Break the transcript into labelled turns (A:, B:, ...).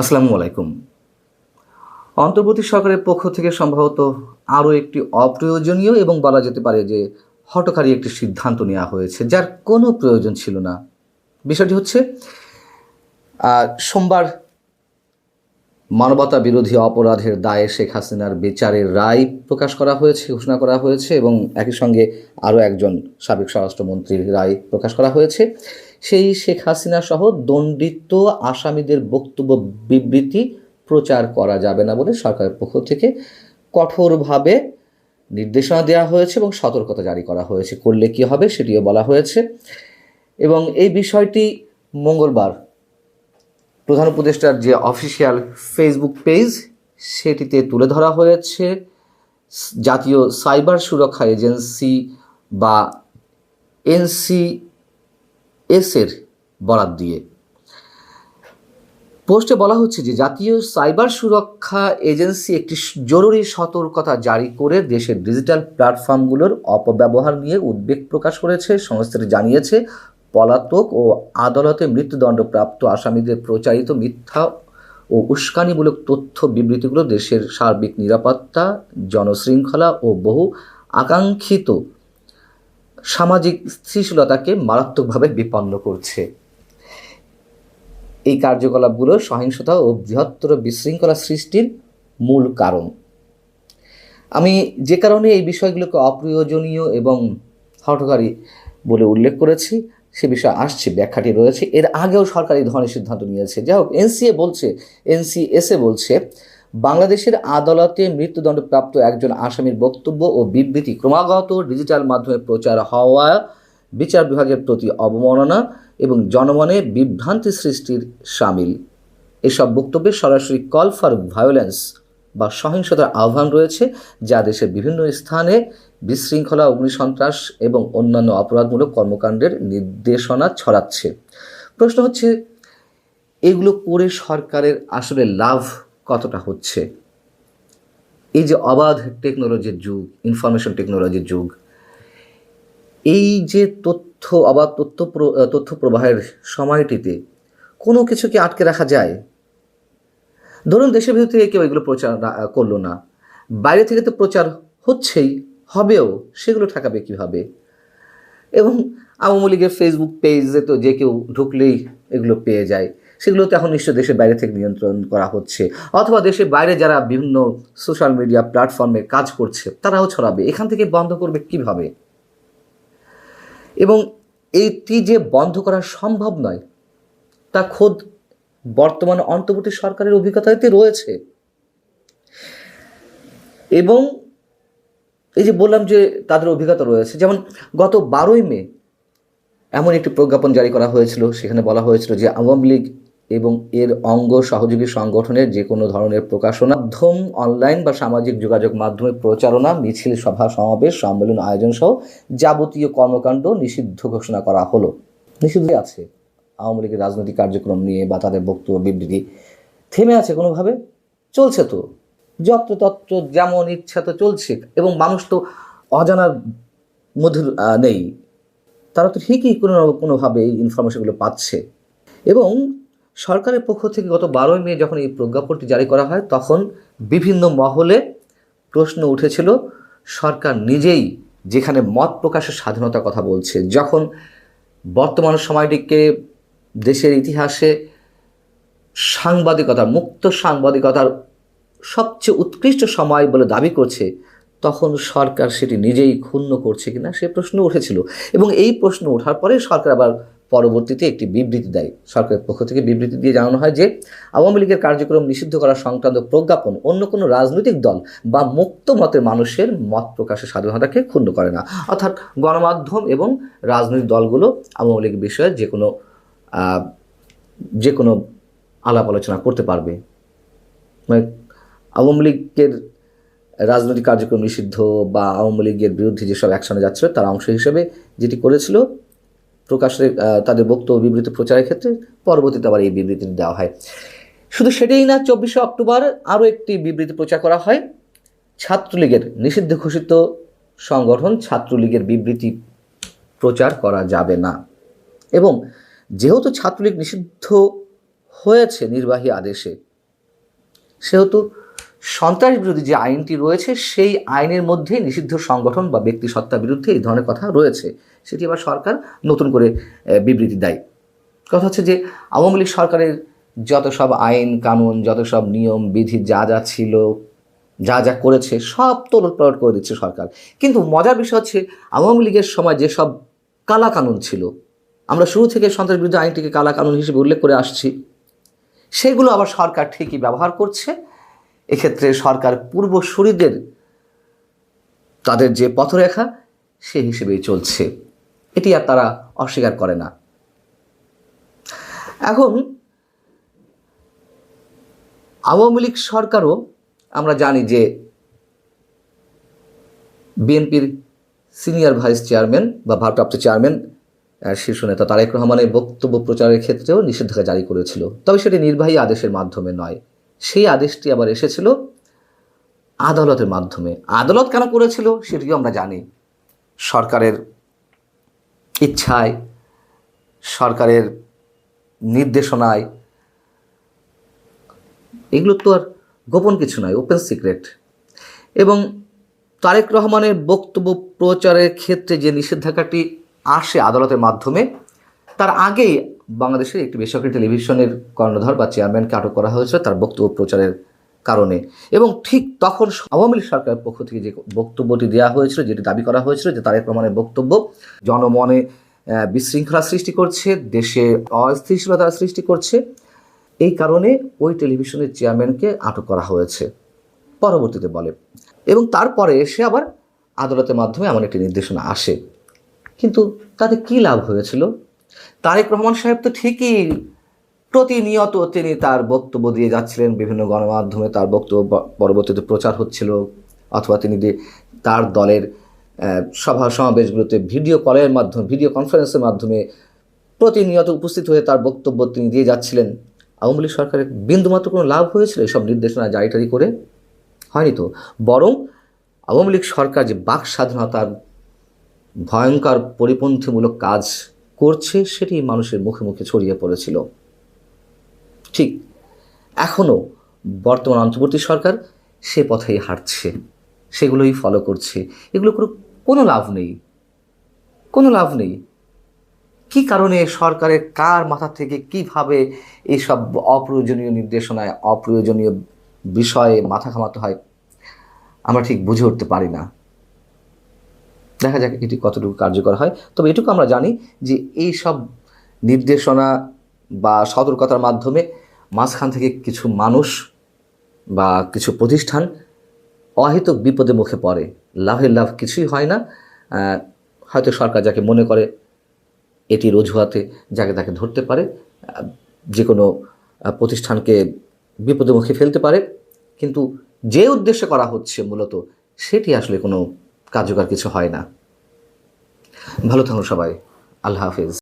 A: আসসালামু আলাইকুম। অন্তর্বর্তী সরকারের পক্ষ থেকে সম্ভবত আরও একটি অপ্রয়োজনীয় এবং বলা যেতে পারে যে হটকারী একটি সিদ্ধান্ত নেওয়া হয়েছে, যার কোনো প্রয়োজন ছিল না। বিষয়টি হচ্ছে সোমবার মানবতা বিরোধী অপরাধের দায়ে শেখ হাসিনার বিচারের রায় প্রকাশ করা হয়েছে, ঘোষণা করা হয়েছে এবং একই সঙ্গে আরও একজন সাবেক স্বরাষ্ট্রমন্ত্রীর রায় প্রকাশ করা হয়েছে। সেই শেখ হাসিনা সহ দণ্ডিত আসামিদের বক্তব্য বিবৃতি প্রচার করা যাবে না বলে সরকারের পক্ষ থেকে কঠোরভাবে নির্দেশনা দেওয়া হয়েছে এবং সতর্কতা জারি করা হয়েছে। করলে কি হবে সেটিও বলা হয়েছে। এবং এই বিষয়টি মঙ্গলবার প্রধান উপদেষ্টার যে অফিসিয়াল ফেসবুক পেজ, সেটিতে তুলে ধরা হয়েছে। জাতীয় সাইবার সুরক্ষা এজেন্সি বা এনসিএস এর বরাত দিয়ে। পোস্টে বলা হচ্ছে যে, জাতীয় সাইবার সুরক্ষা এজেন্সি একটি জরুরি সতর্কতা জারি করে দেশের ডিজিটাল প্ল্যাটফর্মগুলোর অপব্যবহার নিয়ে উদ্বেগ প্রকাশ করেছে। সংস্থাটি জানিয়েছে, পলাতক ও আদালতে মৃত্যুদণ্ডপ্রাপ্ত আসামিদের প্রচারিত মিথ্যা ও উস্কানিমূলক তথ্য বিবৃতিগুলো দেশের সার্বিক নিরাপত্তা, জনশৃঙ্খলা ও বহু আকাঙ্ক্ষিত সামাজিক স্থিতিশীলতাকে মারাত্মকভাবে বিপন্ন করছে। এই কার্যকলাপগুলো সহিংসতা ও বৃহত্তর বিশৃঙ্খলা সৃষ্টির মূল কারণ। আমি যে কারণে এই বিষয়গুলোকে অপ্রয়োজনীয় এবং হঠকারী বলে উল্লেখ করেছি, সে বিষয়ে আসছে, ব্যাখ্যাটি রয়েছে। এর আগেও সরকার ধরনের সিদ্ধান্ত নিয়েছে। যাই হোক, এনসিএ বলছে, এনসিএসএ বলছে বাংলাদেশের আদালতে মৃত্যুদণ্ডপ্রাপ্ত একজন আসামির বক্তব্য ও বিবৃতি ক্রমাগত ডিজিটাল মাধ্যমে প্রচার হওয়া বিচার বিভাগের প্রতি অবমাননা এবং জনমনে বিভ্রান্তি সৃষ্টির সামিল। এসব বক্তব্যে সরাসরি কল ফর ভায়োলেন্স বা সহিংসতার আহ্বান রয়েছে, যা দেশের বিভিন্ন স্থানে বিশৃঙ্খলা, অগ্নিসন্ত্রাস এবং অন্যান্য অপরাধমূলক কর্মকাণ্ডের নির্দেশনা ছড়াচ্ছে। প্রশ্ন হচ্ছে, এগুলো করে সরকারের আসলে লাভ কতটা হচ্ছে? এই যে অবাধ টেকনোলজির যুগ ইনফরমেশন টেকনোলজির যুগ, এই যে তথ্য, অবাধ তথ্য তথ্য প্রবাহের সময়টিতে কোনো কিছু কি আটকে রাখা যায়? ধরুন দেশের ভিতর থেকে কেউ এগুলো প্রচার করল না। বাইরে থেকে তো প্রচার হচ্ছেই, হবেও, সেগুলো ঠেকাবে কীভাবে? এবং আওয়ামী লীগের ফেসবুক পেজে তো যে কেউ ঢুকলেই এগুলো পেয়ে যায়। সেগুলো তো এখন নিশ্চয় দেশের বাইরে থেকে নিয়ন্ত্রণ করা হচ্ছে। অথবা দেশের বাইরে যারা বিভিন্ন সোশ্যাল মিডিয়া প্ল্যাটফর্মে কাজ করছে, তারাও ছড়াবে। এখান থেকে বন্ধ করবে কীভাবে? এবং এইটি যে বন্ধ করা সম্ভব নয়, তা খোদ বর্তমান অন্তর্বর্তী সরকারের অভিজ্ঞতাতে রয়েছে। এবং এই যে বললাম যে তাদের অভিজ্ঞতা রয়েছে, যেমন গত বারোই মে এমন একটি প্রজ্ঞাপন জারি করা হয়েছিল। সেখানে বলা হয়েছিল যে আওয়ামী লীগ এবং এর অঙ্গ সহযোগী সংগঠনের যে কোনো ধরনের প্রকাশনা মাধ্যম অনলাইন বা সামাজিক যোগাযোগ মাধ্যমে প্রচারণা, মিছিল, সভা, সমাবেশ, সম্মেলন, আয়োজন সহ যাবতীয় কর্মকাণ্ড নিষিদ্ধ ঘোষণা করা হলো। নিষিদ্ধ আছে। আওয়ামী লীগের রাজনৈতিক কার্যক্রম নিয়ে বা তাদের বক্তব্য, বিবৃতি থেমে আছে কোনোভাবে? চলছে তো। যত্রতত্র যেমন ইচ্ছা তো চলছে এবং মানুষ তো অজানার মধ্যে নেই। তারা তো ঠিকই কোনো কোনোভাবে এই ইনফরমেশনগুলো পাচ্ছে। এবং সরকারের পক্ষ থেকে গত বারোই মে যখন এই প্রজ্ঞাপনটি জারি করা হয়, তখন বিভিন্ন মহলে প্রশ্ন উঠেছিল, সরকার নিজেই যেখানে মত প্রকাশের স্বাধীনতার কথা বলছে, যখন বর্তমান সময়টিকে দেশের ইতিহাসে সাংবাদিকতা মুক্ত সাংবাদিকতার সবচেয়ে উৎকৃষ্ট সময় বলে দাবি করছে, তখন সরকার সেটি নিজেই ক্ষুণ্ণ করছে কিনা সে প্রশ্ন উঠেছিল। এবং এই প্রশ্ন ওঠার পরে সরকার আবার পরবর্তীতে একটি বিবৃতি দেয়। সরকারের পক্ষ থেকে বিবৃতি দিয়ে জানানো হয় যে, আওয়ামী লীগের কার্যক্রম নিষিদ্ধ করা সংক্রান্ত প্রজ্ঞাপন অন্য কোনো রাজনৈতিক দল বা মুক্ত মতের মানুষের মত প্রকাশের স্বাধীনতাকে ক্ষুণ্ণ করে না। অর্থাৎ গণমাধ্যম এবং রাজনৈতিক দলগুলো আওয়ামী লীগ বিষয়ে যে কোনো যে কোনো আলাপ আলোচনা করতে পারবে। মানে আওয়ামী লীগের রাজনৈতিক কার্যক্রম নিষিদ্ধ বা আওয়ামী লীগের বিরুদ্ধে যেসব অ্যাকশনে যাচ্ছিল, তার অংশ হিসেবে যেটি করেছিল প্রকাশের আহ, তাদের বক্তব্য বিবৃতি প্রচারের ক্ষেত্রে পরবর্তীতে আবার এই বিবৃতি দেওয়া হয়। শুধু সেটাই না চব্বিশে অক্টোবর আরও একটি বিবৃতি প্রচার করা হয়। ছাত্রলীগের নিষিদ্ধ ঘোষিত সংগঠন ছাত্রলীগের বিবৃতি প্রচার করা যাবে না। এবং যেহেতু ছাত্রলীগ নিষিদ্ধ হয়েছে নির্বাহী আদেশে সেহেতু সন্ত্রাস বিরোধী যে আইনটি রয়েছে সেই আইনের মধ্যেই নিষিদ্ধ সংগঠন বা ব্যক্তি সত্তার বিরুদ্ধে এই ধরনের কথা রয়েছে। সেটি আবার সরকার নতুন করে বিবৃতি দেয়। কথা হচ্ছে যে, আওয়ামী লীগ সরকারের যত সব আইন, কানুন, যত সব নিয়ম, বিধি যা যা ছিল, যা যা করেছে, সব তোলট পালট করে দিচ্ছে সরকার। কিন্তু মজার বিষয় হচ্ছে, আওয়ামী লীগের সময় যেসব কালা কানুন ছিল, আমরা শুরু থেকে সন্ত্রাস বিরুদ্ধে আইনটিকে কালা কানুন হিসেবে উল্লেখ করে আসছি, সেগুলো আবার সরকার ঠিকই ব্যবহার করছে। এক্ষেত্রে সরকার পূর্বসূরিদের তাদের যে পথরেখা, সে হিসেবেই চলছে। এটি আর তারা অস্বীকার করে না। এখন, আওয়ামী লীগ সরকারও আমরা জানি যে বিএনপির সিনিয়র ভাইস চেয়ারম্যান বা ভারপ্রাপ্ত চেয়ারম্যান শীর্ষ নেতা তারেক রহমানের বক্তব্য প্রচারের ক্ষেত্রেও নিষেধাজ্ঞা জারি করেছিল। তবে সেটি নির্বাহী আদেশের মাধ্যমে নয়। সেই আদেশটি আবার এসেছিল আদালতের মাধ্যমে। আদালত কেন করেছিল সেটিও আমরা জানি। সরকারের ইচ্ছায়, সরকারের নির্দেশনায়, এগুলো তো আর গোপন কিছু নয় ওপেন সিক্রেট এবং তারেক রহমানের বক্তব্য প্রচারের ক্ষেত্রে যে নিষেধাজ্ঞাটি আসে আদালতের মাধ্যমে, তার আগেই বাংলাদেশের একটি বেসরকারি টেলিভিশনের কর্ণধর বা চেয়ারম্যানকে আটক করা হয়েছিল, তার বক্তব্য প্রচারের কারণে। এবং ঠিক তখন আওয়ামী লীগ সরকারের পক্ষ থেকে যে বক্তব্যটি দেওয়া হয়েছিল, যেটি দাবি করা হয়েছিল যে তারেক রহমানের বক্তব্য জনমনে বিশৃঙ্খলা সৃষ্টি করছে, দেশে অস্থিতিশীলতা সৃষ্টি করছে। এই কারণে ওই টেলিভিশনের চেয়ারম্যানকে আটক করা হয়েছে। পরবর্তীতে বলে। এবং তারপরে এসে আবার আদালতের মাধ্যমে এমন একটি নির্দেশনা আসে। কিন্তু তাতে কী লাভ হয়েছিল? তারেক রহমান সাহেব তো ঠিকই প্রতিনিয়ত তিনি তার বক্তব্য দিয়ে যাচ্ছিলেন, বিভিন্ন গণমাধ্যমে তার বক্তব্য পরবর্তীতে প্রচার হচ্ছিল, অথবা তিনি তার দলের সভা সমাবেশগুলোতে ভিডিও কলের মাধ্যমে, ভিডিও কনফারেন্সের মাধ্যমে প্রতিনিয়ত উপস্থিত হয়ে তার বক্তব্য তিনি দিয়ে যাচ্ছিলেন। আওয়ামী লীগ সরকারের বিন্দুমাত্র কোনো লাভ হয়েছিল এসব নির্দেশনা জারি টারি করে? হয়নি তো। বরং আওয়ামী লীগ সরকার যে বাক স্বাধীনতার ভয়ঙ্কর পরিপন্থীমূলক কাজ করছে, সেটি মানুষের মুখে মুখে ছড়িয়ে পড়েছিল। ঠিক এখনও বর্তমান অন্তর্বর্তী সরকার সে পথেই হাঁটছে, সেগুলোই ফলো করছে, এগুলো কোনো কোনো লাভ নেই, কোনো লাভ নেই। কি কারণে সরকারের কার মাথা থেকে কীভাবে এইসব অপ্রয়োজনীয় নির্দেশনায় অপ্রয়োজনীয় বিষয়ে মাথা ঘামাতে হয়, আমরা ঠিক বুঝে উঠতে পারি না। দেখা যাক এটি কতটুকু কার্যকর হয়, তবে এটুকু আমরা জানি যে এই সব নির্দেশনা বা সতর্কতার মাধ্যমে মাঝখান থেকে কিছু মানুষ বা কিছু প্রতিষ্ঠান অহেতুক বিপদে মুখে পড়ে। লাভের লাভ কিছুই হয় না। হয়তো সরকার যাকে মনে করে এটির অজুহাতে যাকে তাকে ধরতে পারে যে কোনো প্রতিষ্ঠানকে বিপদে মুখে ফেলতে পারে। কিন্তু যে উদ্দেশ্যে করা হচ্ছে মূলত, সেটি আসলে কোনো কার্যকর কিছু হয় না। ভালো থাকুন সবাই। আল্লাহ হাফিজ।